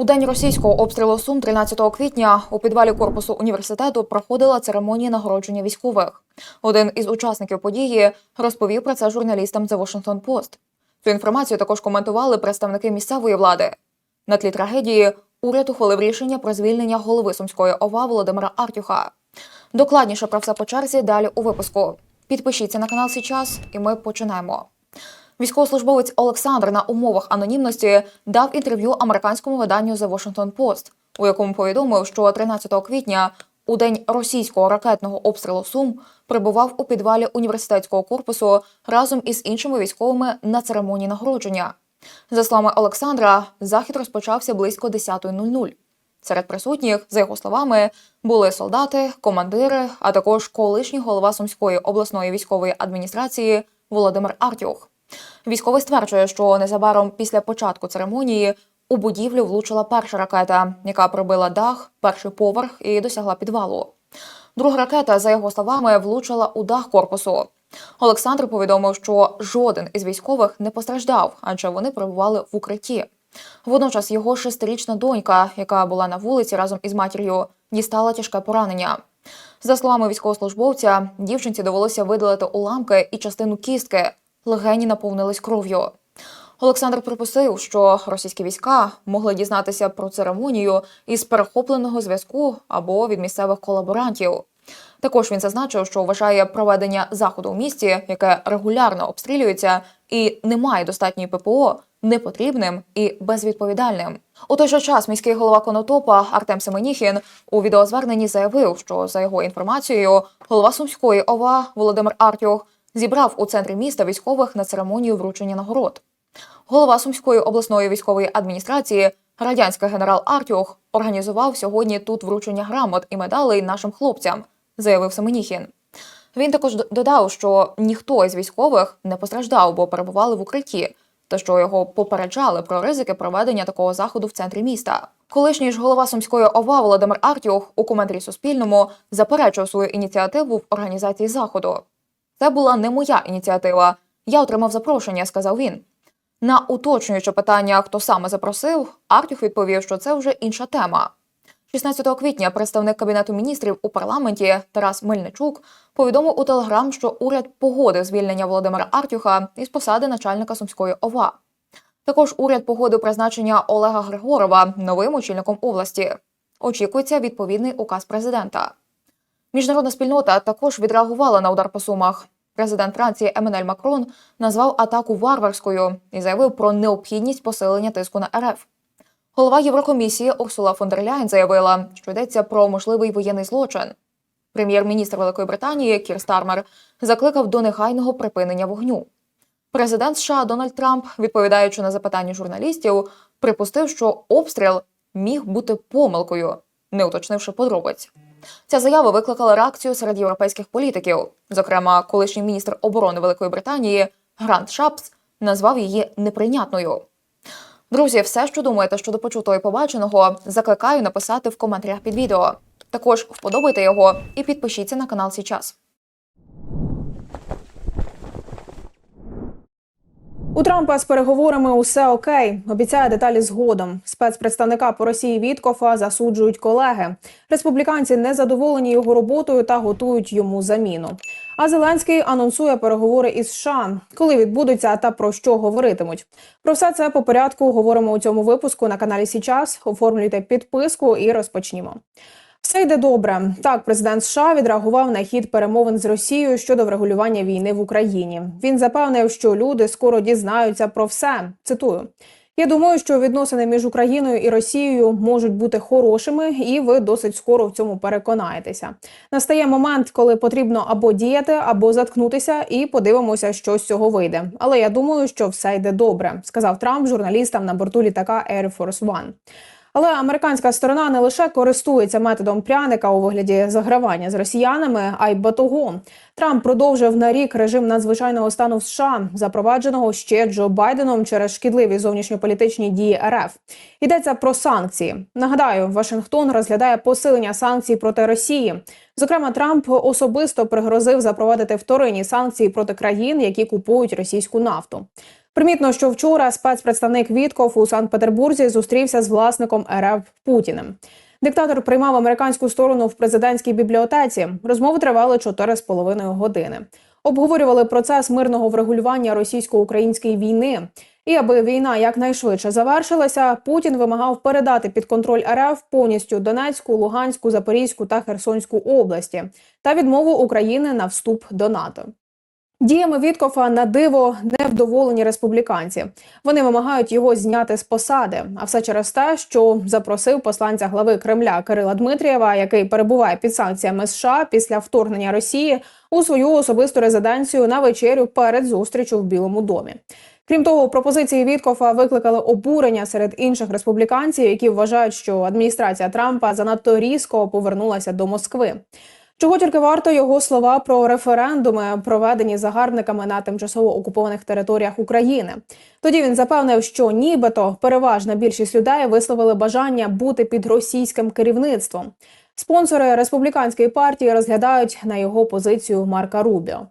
У день російського обстрілу Сум 13 квітня у підвалі корпусу університету проходила церемонія нагородження військових. Один із учасників події розповів про це журналістам The Washington Post. Цю інформацію також коментували представники місцевої влади. На тлі трагедії уряд ухвалив рішення про звільнення голови сумської ОВА Володимира Артюха. Докладніше про все по черзі далі у випуску. Підпишіться на канал Січас, і ми починаємо. Військовослужбовець Олександр на умовах анонімності дав інтерв'ю американському виданню The Washington Post, у якому повідомив, що 13 квітня, у день російського ракетного обстрілу Сум, прибував у підвалі університетського корпусу разом із іншими військовими на церемонії нагородження. За словами Олександра, захід розпочався близько 10.00. Серед присутніх, за його словами, були солдати, командири, а також колишній голова Сумської обласної військової адміністрації Володимир Артюх. Військовий стверджує, що незабаром після початку церемонії у будівлю влучила перша ракета, яка пробила дах, перший поверх і досягла підвалу. Друга ракета, за його словами, влучила у дах корпусу. Олександр повідомив, що жоден із військових не постраждав, адже вони перебували в укритті. Водночас його шестирічна донька, яка була на вулиці разом із матір'ю, дістала тяжке поранення. За словами військовослужбовця, дівчинці довелося видалити уламки і частину кістки. Легені наповнились кров'ю. Олександр припустив, що російські війська могли дізнатися про церемонію із перехопленого зв'язку або від місцевих колаборантів. Також він зазначив, що вважає проведення заходу у місті, яке регулярно обстрілюється і не має достатньої ППО, непотрібним і безвідповідальним. У той же час міський голова Конотопа Артем Семеніхін у відеозверненні заявив, що за його інформацією, голова Сумської ОВА Володимир Артюх зібрав у центрі міста військових на церемонію вручення нагород. Голова Сумської обласної військової адміністрації, радянський генерал Артюх, організував сьогодні тут вручення грамот і медалей нашим хлопцям, заявив Семеніхін. Він також додав, що ніхто із військових не постраждав, бо перебували в укритті, та що його попереджали про ризики проведення такого заходу в центрі міста. Колишній ж голова Сумської ОВА Володимир Артюх у коментарі Суспільному заперечив свою ініціативу в організації заходу. Це була не моя ініціатива. Я отримав запрошення, сказав він. На уточнююче питання, хто саме запросив, Артюх відповів, що це вже інша тема. 16 квітня представник кабінету міністрів у парламенті Тарас Мельничук повідомив у телеграм, що уряд погодив звільнення Володимира Артюха із посади начальника Сумської ОВА. Також уряд погодив призначення Олега Григорова новим очільником області. Очікується відповідний указ президента. Міжнародна спільнота також відреагувала на удар по сумах. Президент Франції Еммануель Макрон назвав атаку варварською і заявив про необхідність посилення тиску на РФ. Голова Єврокомісії Урсула фон дер Ляйн заявила, що йдеться про можливий воєнний злочин. Прем'єр-міністр Великої Британії Кір Стармер закликав до негайного припинення вогню. Президент США Дональд Трамп, відповідаючи на запитання журналістів, припустив, що обстріл міг бути помилкою, не уточнивши подробиць. Ця заява викликала реакцію серед європейських політиків. Зокрема, колишній міністр оборони Великої Британії Грант Шапс назвав її неприйнятною. Друзі, все, що думаєте щодо почутого і побаченого, закликаю написати в коментарях під відео. Також вподобайте його і підпишіться на канал Січас. У Трампа з переговорами усе окей. Обіцяє деталі згодом. Спецпредставника по Росії Віткофа засуджують колеги. Республіканці не задоволені його роботою та готують йому заміну. А Зеленський анонсує переговори із США. Коли відбудуться та про що говоритимуть. Про все це по порядку говоримо у цьому випуску на каналі Січас. Оформлюйте підписку і розпочнімо. Все йде добре. Так, президент США відреагував на хід перемовин з Росією щодо врегулювання війни в Україні. Він запевнив, що люди скоро дізнаються про все. Цитую. Я думаю, що відносини між Україною і Росією можуть бути хорошими, і ви досить скоро в цьому переконаєтеся. Настає момент, коли потрібно або діяти, або заткнутися, і подивимося, що з цього вийде. Але я думаю, що все йде добре, сказав Трамп журналістам на борту літака Air Force One. Але американська сторона не лише користується методом пряника у вигляді загравання з росіянами, а й батогом. Трамп продовжив на рік режим надзвичайного стану в США, запровадженого ще Джо Байденом через шкідливі зовнішньополітичні дії РФ. Йдеться про санкції. Нагадаю, Вашингтон розглядає посилення санкцій проти Росії. Зокрема, Трамп особисто пригрозив запровадити вторинні санкції проти країн, які купують російську нафту. Примітно, що вчора спецпредставник Вітков у Санкт-Петербурзі зустрівся з власником РФ Путіним. Диктатор приймав американську сторону в президентській бібліотеці. Розмови тривали 4,5 години. Обговорювали процес мирного врегулювання російсько-української війни. І аби війна якнайшвидше завершилася, Путін вимагав передати під контроль РФ повністю Донецьку, Луганську, Запорізьку та Херсонську області та відмову України на вступ до НАТО. Діями Віткофа на диво невдоволені республіканці. Вони вимагають його зняти з посади. А все через те, що запросив посланця глави Кремля Кирила Дмитрієва, який перебуває під санкціями США після вторгнення Росії у свою особисту резиденцію на вечерю перед зустрічю в Білому домі. Крім того, пропозиції Віткофа викликали обурення серед інших республіканців, які вважають, що адміністрація Трампа занадто різко повернулася до Москви. Чого тільки варто його слова про референдуми, проведені загарбниками на тимчасово окупованих територіях України. Тоді він запевнив, що нібито переважна більшість людей висловили бажання бути під російським керівництвом. Спонсори республіканської партії розглядають на його позицію Марка Рубіо.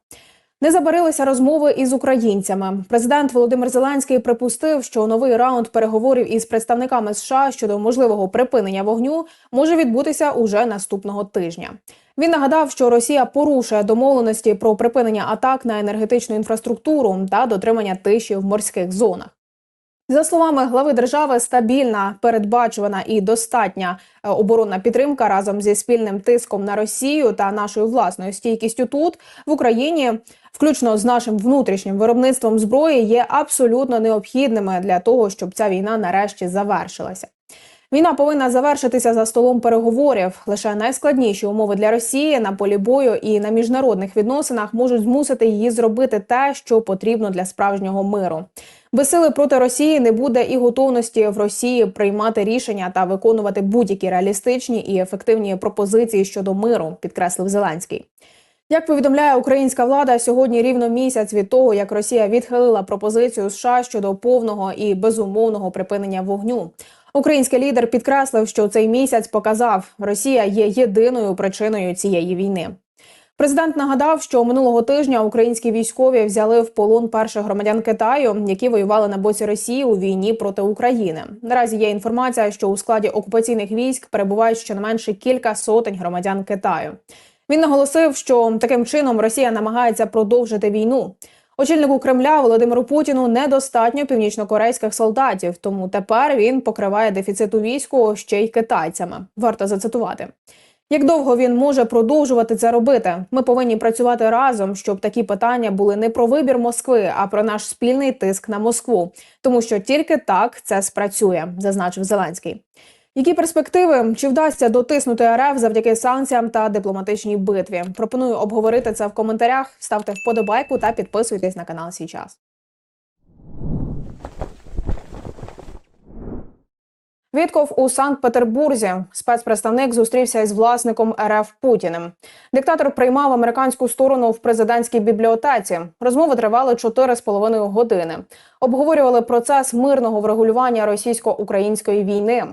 Не забарилися розмови із українцями. Президент Володимир Зеленський припустив, що новий раунд переговорів із представниками США щодо можливого припинення вогню може відбутися уже наступного тижня. Він нагадав, що Росія порушує домовленості про припинення атак на енергетичну інфраструктуру та дотримання тиші в морських зонах. За словами глави держави, стабільна, передбачувана і достатня е, оборонна підтримка разом зі спільним тиском на Росію та нашою власною стійкістю тут в Україні, включно з нашим внутрішнім виробництвом зброї, є абсолютно необхідними для того, щоб ця війна нарешті завершилася. Війна повинна завершитися за столом переговорів. Лише найскладніші умови для Росії на полі бою і на міжнародних відносинах можуть змусити її зробити те, що потрібно для справжнього миру. Без проти Росії не буде і готовності в Росії приймати рішення та виконувати будь-які реалістичні і ефективні пропозиції щодо миру, підкреслив Зеленський. Як повідомляє українська влада, сьогодні рівно місяць від того, як Росія відхилила пропозицію США щодо повного і безумовного припинення вогню. Український лідер підкреслив, що цей місяць показав, Росія є єдиною причиною цієї війни. Президент нагадав, що минулого тижня українські військові взяли в полон перших громадян Китаю, які воювали на боці Росії у війні проти України. Наразі є інформація, що у складі окупаційних військ перебувають щонайменше кілька сотень громадян Китаю. Він наголосив, що таким чином Росія намагається продовжити війну. Очільнику Кремля Володимиру Путіну недостатньо північнокорейських солдатів, тому тепер він покриває дефіцит у війську ще й китайцями. Варто зацитувати. Як довго він може продовжувати це робити? Ми повинні працювати разом, щоб такі питання були не про вибір Москви, а про наш спільний тиск на Москву, тому що тільки так це спрацює, зазначив Зеленський. Які перспективи чи вдасться дотиснути РФ завдяки санкціям та дипломатичній битві? Пропоную обговорити це в коментарях. Ставте вподобайку та підписуйтесь на канал «Сій Вітков у Санкт-Петербурзі спецпредставник зустрівся із власником РФ Путіним. Диктатор приймав американську сторону в президентській бібліотеці. Розмови тривали 4,5 години. Обговорювали процес мирного врегулювання російсько-української війни.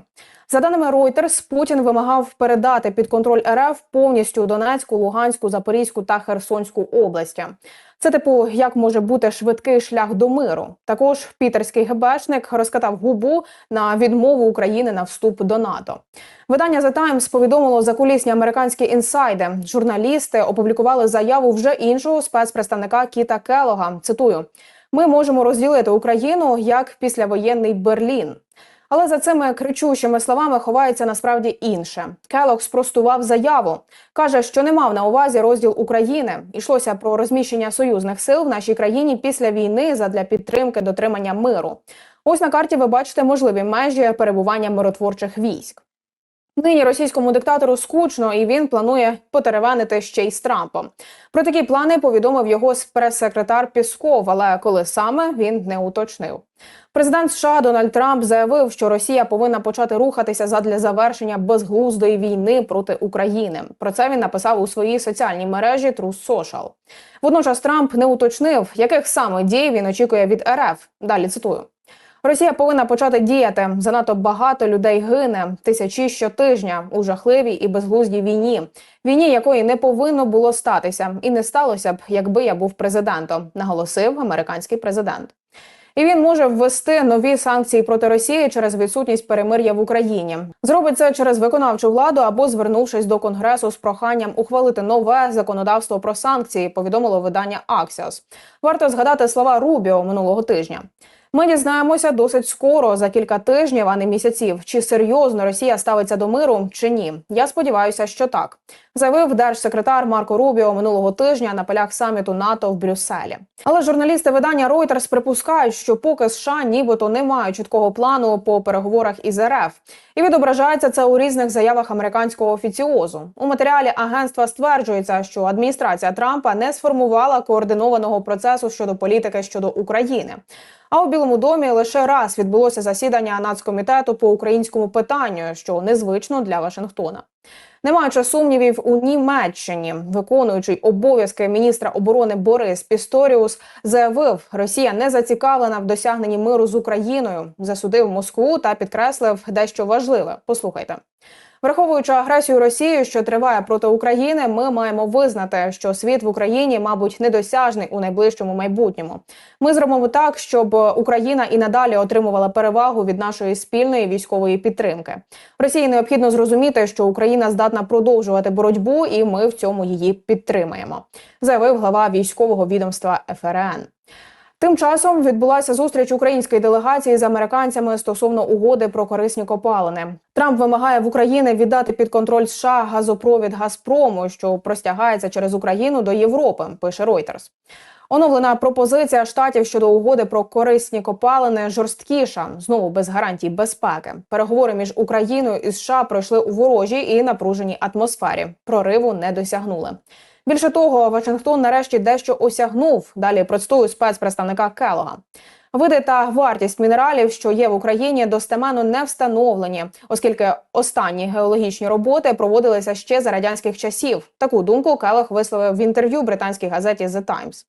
За даними Reuters, Путін вимагав передати під контроль РФ повністю Донецьку, Луганську, Запорізьку та Херсонську області. Це типу, як може бути швидкий шлях до миру. Також пітерський ГБшник розкатав губу на відмову України на вступ до НАТО. Видання The Times повідомило закулісні американські інсайди. Журналісти опублікували заяву вже іншого спецпредставника Кіта Келога. Цитую: ми можемо розділити Україну як післявоєнний Берлін. Але за цими кричущими словами ховається насправді інше. Келог спростував заяву. каже, що не мав на увазі розділ України. Ішлося про розміщення союзних сил в нашій країні після війни задля підтримки дотримання миру. Ось на карті ви бачите можливі межі перебування миротворчих військ. Нині російському диктатору скучно, і він планує потеревенити ще й з Трампом. Про такі плани повідомив його прес-секретар Пісков, але коли саме він не уточнив. Президент США Дональд Трамп заявив, що Росія повинна почати рухатися задля завершення безглуздої війни проти України. Про це він написав у своїй соціальній мережі Truth Social. Водночас Трамп не уточнив, яких саме дій він очікує від РФ. Далі цитую. Росія повинна почати діяти. Занадто багато людей гине тисячі щотижня у жахливій і безглуздій війні. Війні, якої не повинно було статися, і не сталося б, якби я був президентом, наголосив американський президент. І він може ввести нові санкції проти Росії через відсутність перемир'я в Україні. Зробить це через виконавчу владу або звернувшись до конгресу з проханням ухвалити нове законодавство про санкції. Повідомило видання Axios. Варто згадати слова Рубіо минулого тижня. Ми дізнаємося досить скоро, за кілька тижнів, а не місяців, чи серйозно Росія ставиться до миру, чи ні. Я сподіваюся, що так, заявив держсекретар Марко Рубіо минулого тижня на полях саміту НАТО в Брюсселі. Але журналісти видання Reuters припускають, що поки США нібито не мають чіткого плану по переговорах із РФ. І відображається це у різних заявах американського офіціозу. У матеріалі агентства стверджується, що адміністрація Трампа не сформувала координованого процесу щодо політики щодо України. А у Білому домі лише раз відбулося засідання нацкомітету по українському питанню, що незвично для Вашингтона. Не маючи сумнівів у Німеччині, виконуючий обов'язки міністра оборони Борис Пісторіус заявив, Росія не зацікавлена в досягненні миру з Україною, засудив Москву та підкреслив дещо важливе. Послухайте. Враховуючи агресію Росії, що триває проти України, ми маємо визнати, що світ в Україні, мабуть, недосяжний у найближчому майбутньому. Ми зробимо так, щоб Україна і надалі отримувала перевагу від нашої спільної військової підтримки. Росії необхідно зрозуміти, що Україна здатна продовжувати боротьбу, і ми в цьому її підтримаємо, заявив глава військового відомства ФРН. Тим часом відбулася зустріч української делегації з американцями стосовно угоди про корисні копалини. Трамп вимагає в Україні віддати під контроль США газопровід Газпрому, що простягається через Україну до Європи. Пише Reuters. Оновлена пропозиція штатів щодо угоди про корисні копалини жорсткіша, знову без гарантій безпеки. Переговори між Україною і США пройшли у ворожій і напруженій атмосфері. Прориву не досягнули. Більше того, Вашингтон нарешті дещо осягнув. Далі процитую спецпредставника Келога. Види та вартість мінералів, що є в Україні, достеменно не встановлені, оскільки останні геологічні роботи проводилися ще за радянських часів. Таку думку Келог висловив в інтерв'ю британській газеті The Times.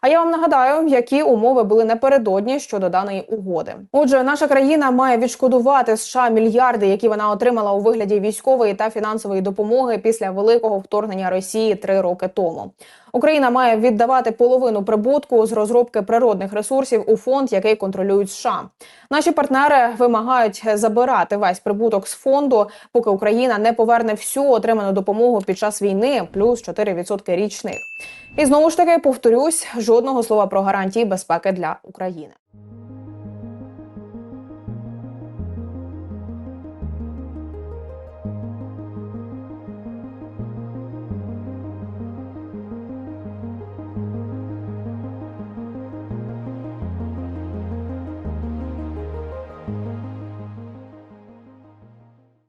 А я вам нагадаю, які умови були напередодні щодо даної угоди. Отже, наша країна має відшкодувати США мільярди, які вона отримала у вигляді військової та фінансової допомоги після великого вторгнення Росії три роки тому. Україна має віддавати половину прибутку з розробки природних ресурсів у фонд, який контролюють США. Наші партнери вимагають забирати весь прибуток з фонду, поки Україна не поверне всю отриману допомогу під час війни, плюс 4% річних. І знову ж таки повторюсь, жодного слова про гарантії безпеки для України.